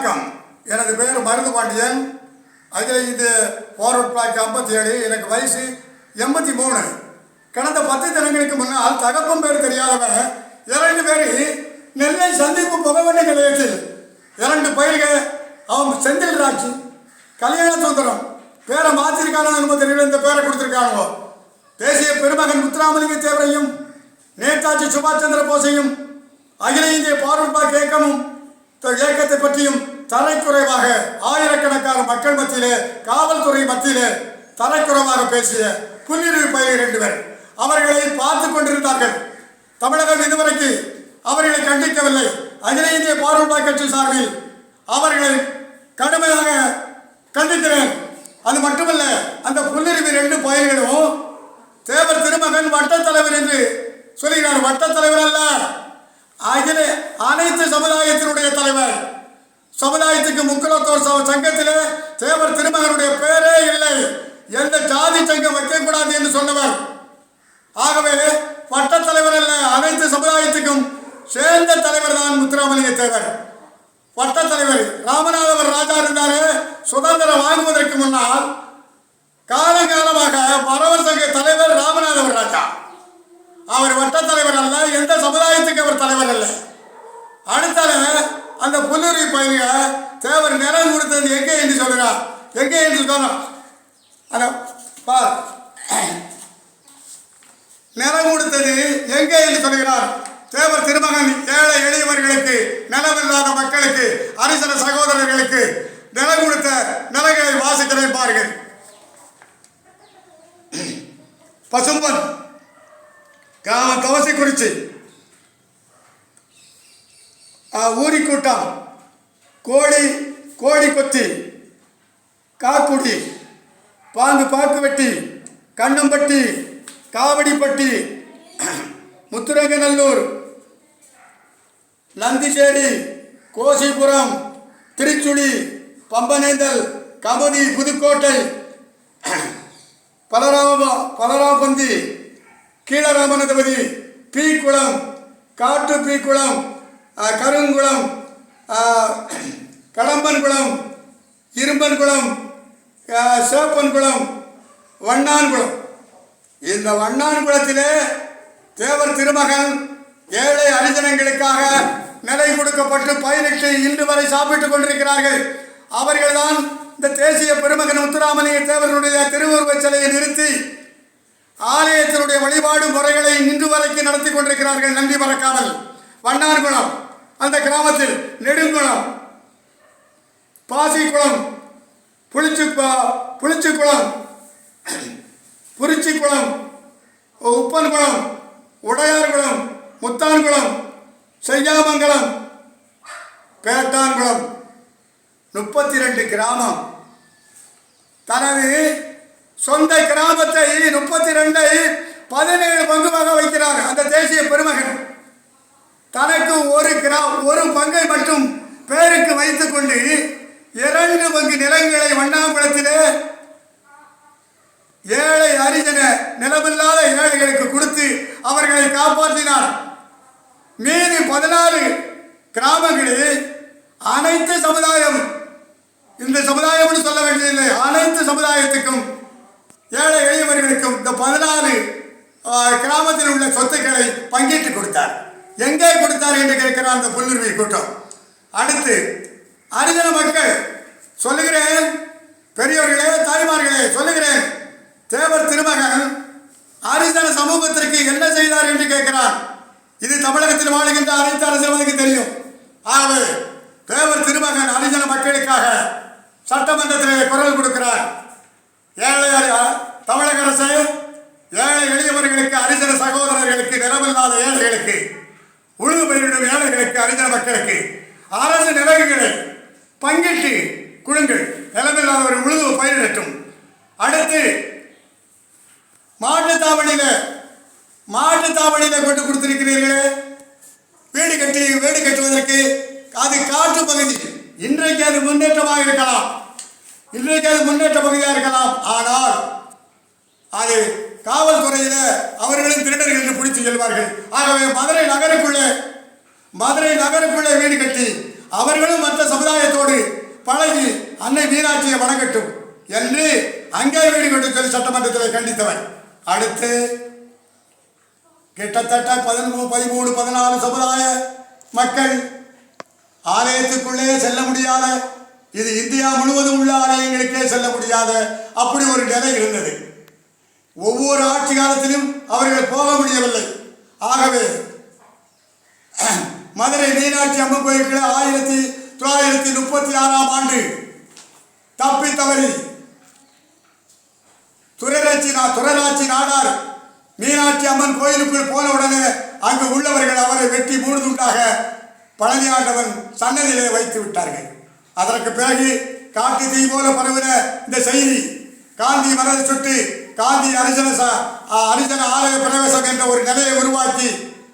வணக்கம். எனது பெயர் மருந்து பாண்டியன். அகில இந்திய ஃபார்வர்ட் பிளாக் ஐம்பத்தி ஏழு எனக்கு வயசு எண்பத்தி மூணு கடந்த பத்து தினங்களுக்கு முன்னால் தகப்பம் பேர் தெரியாதவன் இரண்டு பேர் நெல்லை சந்திப்பு புகவண்ண நிலையத்தில் இரண்டு பயிர்கள் அவன் செந்தில் ராட்சி கல்யாண சுந்தரம் பேரை மாற்றிருக்கானு என்பது தெரியல இந்த பேரை கொடுத்துருக்காங்க தேசிய பெருமகன் முத்துராமலிங்க தேவரையும் நேதாஜி சுபாஷ் சந்திர போஸையும் அகில இந்திய பார்வர்ட் பிளாக் இயக்கமும் இயக்கத்தை பற்றியும் தரைக்குறைவாக ஆயிரக்கணக்கான மக்கள் மத்தியிலே காவல்துறை மத்தியிலே தரைக்குறைவாக பேசிய புல்லிருவி பயிர் ரெண்டு பேர் அவர்களை பார்த்து கொண்டிருந்தார்கள். தமிழகம் இதுவரைக்கு அவர்களை கண்டிக்கவில்லை. அகில இந்திய பார்வர்ட் கட்சி சார்பில் அவர்களை கடுமையாக கண்டிக்கிறேன். அது மட்டுமல்ல அந்த புல்லிருவி ரெண்டு பயிர்களும் தேவர் திருமகன் வட்டத் தலைவர் என்று சொல்கிறார். வட்டத் தலைவர் அல்ல அகில அனைத்து சமுதாயத்தினுடைய தலைவர் சமுதாயத்துக்கு முக்கலத்தோர் ச- சங்கத்திலே தேவர் திருமகனுடைய பேரே இல்லை. எந்த ஜாதி சங்கம் வைக்கக்கூடாது என்று சொன்னவர். ஆகவே வட்டத் தலைவர் அல்ல அனைத்து சமுதாயத்துக்கும் சேர்ந்த தலைவர் தான் முத்துராமலிங்க தேவர். வட்டத் தலைவர் ராமநாதவர் ராஜா இருந்தாரு சுதந்திரம் வாங்குவதற்கு முன்னால் காலகாலமாக பரவர் சங்க தலைவர் ராமநாதவர் ராஜா. அவர் வட்ட தலைவர் அல்ல எந்த சமுதாயத்துக்கு அவர் தலைவர் அல்ல. அடுத்தால அந்த புல்லு பயிர தேவர் நிலம் கொடுத்தது எங்கே என்று சொல்கிறார் எங்கே என்று சொன்னார் அந்த பார். நிலம் கொடுத்தது எங்கே என்று சொல்கிறார் தேவர் திருமகன் ஏழை எளியவர்களுக்கு நிலமில்லாத மக்களுக்கு அரிசன சகோதரர்களுக்கு நிலம் கொடுத்த நிலங்களை வாசிக்கிறேன் பாருங்கள். பசும்பன் கிராமம் தவசிக்குறிச்சி ஊரிக்கூட்டம். கோழி கோழி கொத்தி காக்குடி பாங்கு பாக்கு வெட்டி கண்ணம்பட்டி காவடிப்பட்டி முத்துரங்கநல்லூர் நந்திச்சேரி கோசிபுரம் திருச்சுழி பம்பனேந்தல் கமுதி புதுக்கோட்டை பலராம பலராமபந்தி கீழராமநதபதி பீக்குளம் காட்டு பீக்குளம் கருங்குளம் கடம்பன்குளம் இரும்பன்குளம் அஹ், சேப்பன்குளம் வண்ணான்குளம் இந்த வண்ணான்குளத்திலே தேவர் திருமகன் ஏழை அரிஜனங்களுக்காக நிலை கொடுக்கப்பட்டு பயிரிட்டு இன்று வரை சாப்பிட்டுக் கொண்டிருக்கிறார்கள். அவர்கள்தான் இந்த தேசிய பெருமகன் முத்துராமலிங்க தேவருடைய திருவுருவச் சிலையை நிறுத்தி ஆலயத்தினுடைய வழிபாடு முறைகளை இன்று வரைக்கும் நடத்தி கொண்டிருக்கிறார்கள். நன்றி மறக்காமல். வண்ணார்குளம் அந்த கிராமத்தில் நெடுங்குளம் பாசிக்குளம் புளிச்சு புளிச்சுக்குளம் குறிச்சிக்குளம் உப்பன்குளம் உடையார்குளம் முத்தான்குளம் செய்யாமங்கலம் பேட்டான்குளம். முப்பத்தி ரெண்டு கிராமம். தனது சொந்த கிராமத்தை முப்பத்தி ரெண்டை பதினேழு பங்குமாக வைக்கிறார் அந்த தேசிய பெருமகன். தனக்கு ஒரு கிரா ஒரு பங்கை மட்டும் பேருக்கு வைத்துக்கொண்டு இரண்டு பங்கு நிலங்களை வண்ணாங்குளத்திலே ஏழை அரிஜன நிலமில்லாத ஏழைகளுக்கு கொடுத்து அவர்களை காப்பாற்றினார். மீதி பதினாறு கிராமங்களில் அனைத்து சமுதாயம் இந்த சமுதாயம்னு சொல்ல வேண்டியதில்லை அனைத்து சமுதாயத்துக்கும் ஏழை எளியவர்களுக்கும் இந்த பதினாறு கிராமத்தில் உள்ள சொத்துக்களை பங்கிட்டு கொடுத்தார். எங்கே கொடுத்தார் என்று கேட்கிறார் அந்த புல்லுரிமை கூட்டம். அடுத்து அரிஜன மக்கள் சொல்லுகிறேன் பெரியவர்களே தாய்மார்களே சொல்லுகிறேன் தேவர் திருமகன் அரிஜன சமூகத்திற்கு என்ன செய்தார் என்று கேட்கிறார். இது தமிழகத்தில் வாழுகின்ற அனைத்து அரசியல்வாதிக்கு தெரியும். ஆகவே தேவர் திருமகன் அரிஜன மக்களுக்காக சட்டமன்றத்தில் குரல் கொடுக்கிறார். ஏழை தமிழக அரசு ஏழை எளியவர்களுக்கு அரிஜன சகோதரர்களுக்கு நிலமில்லாத ஏழைகளுக்கு உழுது பயிரிடும் ஏழைகளுக்கு அறிஞர் மக்களுக்கு அரசு நிலவுகளை பங்கிட்டு குழுங்கள் நிலமில்லாதவர் உழுது பயிரிடட்டும். அடுத்து மாட்டுத்தாவணியில மாட்டுத்தாவணியில கொண்டு கொடுத்திருக்கிறீர்களே. வீடு கட்டி வீடு கட்டுவதற்கு அது காற்று பகுதி. இன்றைக்கு அது முன்னேற்றமாக இருக்கலாம். இன்றைக்கு அது முன்னேற்ற பகுதியாக இருக்கலாம். ஆனால் அது காவல்துறையில அவர்களும் திருடர்கள் என்று பிடித்து செல்வார்கள். ஆகவே மதுரை நகருக்குள்ளே மதுரை நகருக்குள்ளே வீடு கட்டி அவர்களும் மற்ற சமுதாயத்தோடு பழகி அன்னை மீனாட்சியை வணங்கட்டும் என்று அங்கே வீடு கொண்டு சொல்லி சட்டமன்றத்தில் கண்டித்தவர். அடுத்து கிட்டத்தட்ட பதிமூணு பதிமூணு பதினாலு சமுதாய மக்கள் ஆலயத்துக்குள்ளே செல்ல முடியாத இது இந்தியா முழுவதும் உள்ள ஆலயங்களுக்கே செல்ல முடியாத அப்படி ஒரு நிலை இருந்தது. ஒவ்வொரு ஆட்சி காலத்திலும் அவர்கள் போக முடியவில்லை. ஆகவே மதுரை மீனாட்சி அம்மன் கோயிலுக்கு ஆயிரத்தி தொள்ளாயிரத்தி முப்பத்தி ஆறாம் ஆண்டு தப்பி தவறி துரைராட்சி நா நாடார் மீனாட்சி அம்மன் கோயிலுக்குள் போன உடனே அங்கு உள்ளவர்கள் அவரை வெட்டி மூணு துண்டாக பழனி ஆண்டவன் சன்னதியிலே வைத்து விட்டார்கள். அதற்கு பிறகு காட்டு தீ போல பரவின இந்த செய்தி காந்தி மனதை சுட்டு காந்தி அரிசன ச- ஆ, அரிசன ஆலய பிரவேசம் என்ற ஒரு நிலையை உருவாக்கி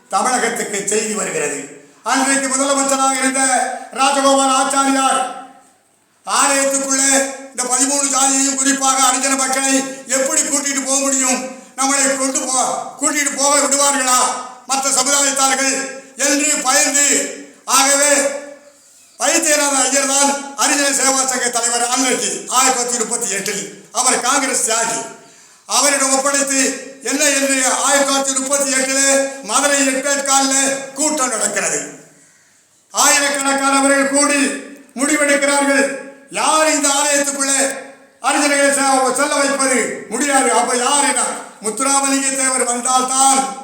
தமிழகத்துக்கு செய்தி வருகிறது. அன்றைக்கு முதலமைச்சராக இருந்த ராஜகோபால் ஆச்சாரியார் ஆலயத்துக்குள்ளே இந்த பதிமூணு சாதியையும் குறிப்பாக அரிஜன மக்களை எப்படி கூட்டிட்டு போக முடியும்? நம்மளை கொண்டு போ கூட்டிட்டு போக விடுவார்களா? மற்ற சமுதாயத்தார்கள் என்று பயந்து ஆகவே வைத்தியநாத ஐயர் தான் அரிஜன சேவா சங்க தலைவர் அன்றைக்கு ஆயிரத்தி தொள்ளாயிரத்தி முப்பத்தி எட்டில். அவர் காங்கிரஸ் தியாகி. அவரிடம் ஒப்படைத்து என்ன என்று ஆயிரத்தி தொள்ளாயிரத்தி முப்பத்தி எட்டில் மதுரை எட்டேற்காலில் கூட்டம் நடக்கிறது. ஆயிரக்கணக்கானவர்கள் கூடி முடிவெடுக்கிறார்கள். யார் இந்த ஆலயத்துக்குள்ளே அரிஜனைகளை செ- செல்ல வைப்பது முடியாது. அப்ப யார் என்ன முத்துராமலிங்க தேவர் வந்தால்தான்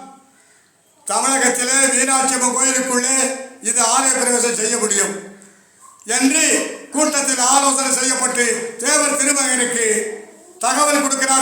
தமிழகத்திலே மீனாட்சி அம்மன் கோயிலுக்குள்ளே இது ஆலய பிரவேசம் செய்ய முடியும் என்று கூட்டத்தில் ஆலோசனை செய்யப்பட்டு தேவர் திருமகனுக்கு தகவல் கொடுக்கிறார்கள்.